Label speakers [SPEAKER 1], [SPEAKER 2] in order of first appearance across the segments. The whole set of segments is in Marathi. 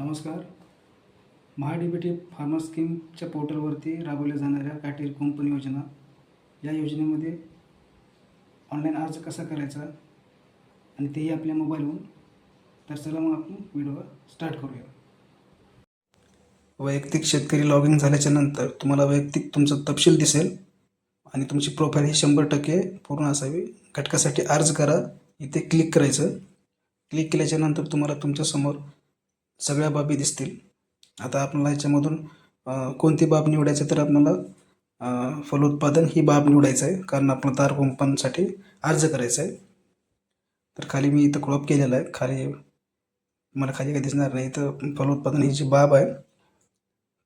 [SPEAKER 1] नमस्कार. Maha D B T farmer स्कीमच्या पोर्टलवरती राबवल्या जाणाऱ्या काटेरी कुंपण योजना. या योजनेमध्ये ऑनलाईन अर्ज कसा करायचा आणि तेही आपल्या मोबाईलवरून. तर चला मग आपण व्हिडिओ स्टार्ट करूया. वैयक्तिक शेतकरी लॉग इन झाल्याच्यानंतर तुम्हाला वैयक्तिक तुमचा तपशील दिसेल आणि तुमची प्रोफाईल ही शंभर टक्के पूर्ण असावी. घटकासाठी अर्ज करा इथे क्लिक करायचं. क्लिक केल्याच्यानंतर तुम्हाला तुमच्यासमोर सगळ्या बाबी दिसतील. आता आपल्याला याच्यामधून कोणती बाब निवडायची तर आपल्याला फलोत्पादन ही बाब निवडायचं आहे. कारण आपण तार कुंपणसाठी अर्ज करायचा आहे. तर खाली मी इथं क्रॉप केलेलं आहे. खाली मला खाली काही दिसणार नाही. इथं फलोत्पादन ही जी बाब आहे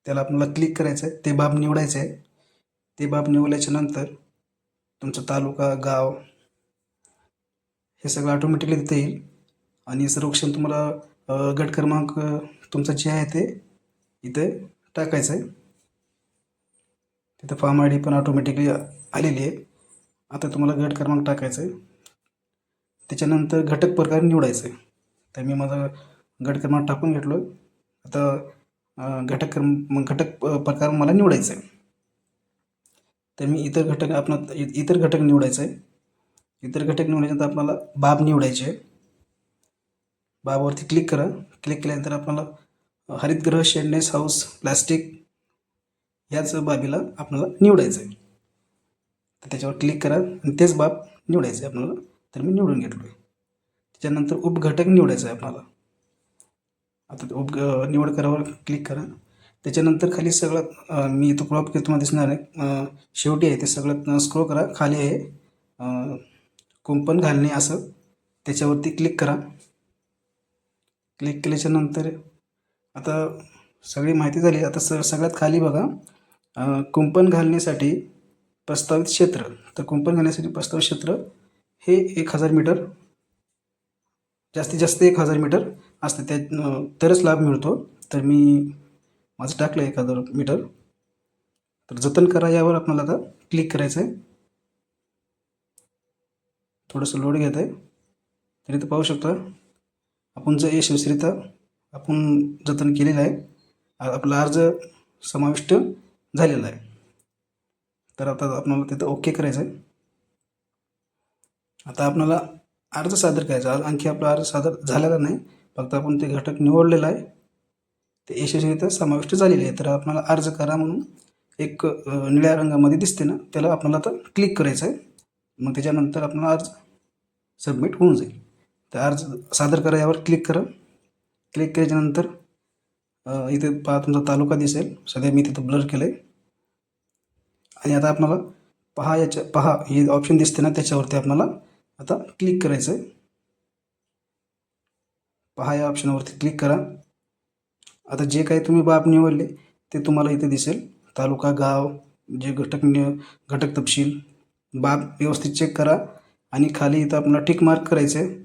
[SPEAKER 1] त्याला आपल्याला क्लिक करायचं आहे. ते बाब निवडायचं आहे. ते बाब निवडल्याच्या नंतर तुमचा तालुका गाव हे सगळं ऑटोमॅटिकली तिथे येईल. आणि सर्वक्षण तुम्हाला गट क्रमांक तुमचा जे आहे ते इथे टाकायचं आहे. तिथं फॉर्म आय डी पण ऑटोमॅटिकली आलेली आहे. आता तुम्हाला गट क्रमांक टाकायचा आहे. त्याच्यानंतर घटक प्रकार निवडायचं आहे. तर मी माझा गट क्रमांक टाकून घेतलो आता घटक क्रम मग घटक प्रकार मला निवडायचा आहे. तर मी इतर घटक आपण इ- इतर घटक निवडायचं आहे. इतर घटक निवडायच्यानंतर आपल्याला बाब निवडायची आहे. बाबावरती क्लिक करा. क्लिक केल्यानंतर आपल्याला हरितगृह शेडनेस हाऊस प्लास्टिक याच बाबीला आपल्याला निवडायचं आहे. तर त्याच्यावर क्लिक करा आणि तेच बाब निवडायचं आहे आपल्याला. तर मी निवडून घेतलो आहे त्याच्यानंतर उपघटक निवडायचं आहे आपल्याला. आता ते उप निवड करावर क्लिक करा. त्याच्यानंतर खाली सगळं मी इथं क्रॉप केलं तुम्हाला दिसणार आहे. शेवटी आहे ते सगळं स्क्रोल करा. खाली आहे कुंपण घालणे असं. त्याच्यावरती क्लिक करा. क्लिक केल्याच्यानंतर आता सगळी माहिती झाली. आता स सगळ्यात खाली बघा कुंपण घालण्यासाठी प्रस्तावित क्षेत्र. तर कुंपण घालण्यासाठी प्रस्तावित क्षेत्र हे एक हजार मीटर जास्तीत जास्त एक हजार मीटर असते. त्या तरच लाभ मिळतो. तर मी माझं टाकलं एक हजार मीटर. तर जतन करा यावर आपल्याला आता क्लिक करायचं आहे थोडंसं लोड घेत आहे तर इथं पाहू शकता. आपण जर यशस्वीरित्या आपण जतन केलेलं आहे आपला अर्ज समाविष्ट झालेला आहे. तर आता आपल्याला तिथं ओके करायचं आहे. आता आपल्याला अर्ज सादर करायचा आणखी आपला अर्ज सादर झालेला नाही. फक्त आपण ते घटक निवडलेला आहे. ते यशस्वीरित्या समाविष्ट झालेले आहे. तर आपल्याला अर्ज करा म्हणून एक निळ्या रंगामध्ये दिसते ना त्याला आपल्याला आता क्लिक करायचं आहे. मग त्याच्यानंतर आपला अर्ज सबमिट होऊन जाईल. तर अर्ज सादर करा यावर क्लिक करा. क्लिक केल्याच्यानंतर इथे पहा तुमचा तालुका दिसेल. सध्या मी तिथं ब्लर केलं आहे आणि आता आपल्याला पहा याच्या पहा हे ऑप्शन दिसते ना त्याच्यावरती आपल्याला आता क्लिक करायचं आहे पहा या ऑप्शनवरती क्लिक करा. आता जे काही तुम्ही बाब निवडले ते तुम्हाला इथे दिसेल. तालुका गाव जे घटक घटक तपशील बाब व्यवस्थित चेक करा. आणि खाली इथं आपल्याला टिक मार्क करायचं आहे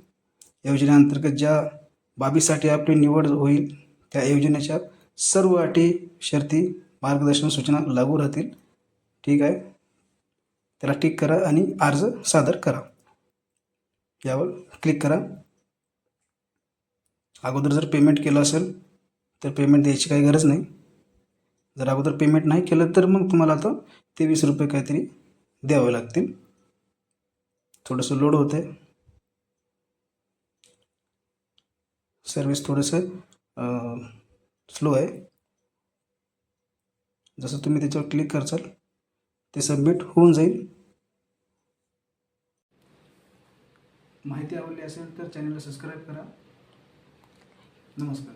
[SPEAKER 1] योजनेअंतर्गत ज्या बाबीसाठी आपली निवड होईल त्या योजनेच्या सर्व अटी शर्ती मार्गदर्शन सूचना लागू राहतील. ठीक आहे? त्याला टिक करा आणि अर्ज सादर करा. यावर क्लिक करा. अगोदर जर पेमेंट केलं असेल तर पेमेंट द्यायची काही गरज नाही. जर अगोदर पेमेंट नाही केलं तर मग तुम्हाला आता तेवीस रुपये काहीतरी द्यावे लागतील. थोडंसं लोड होतं आहे सर्विस थोडंसं स्लो आहे. जसं तुम्ही त्याच्यावर क्लिक करसाल ते सबमिट होऊन जाईल. माहिती आवडली असेल तर चॅनलला सबस्क्राईब करा. नमस्कार.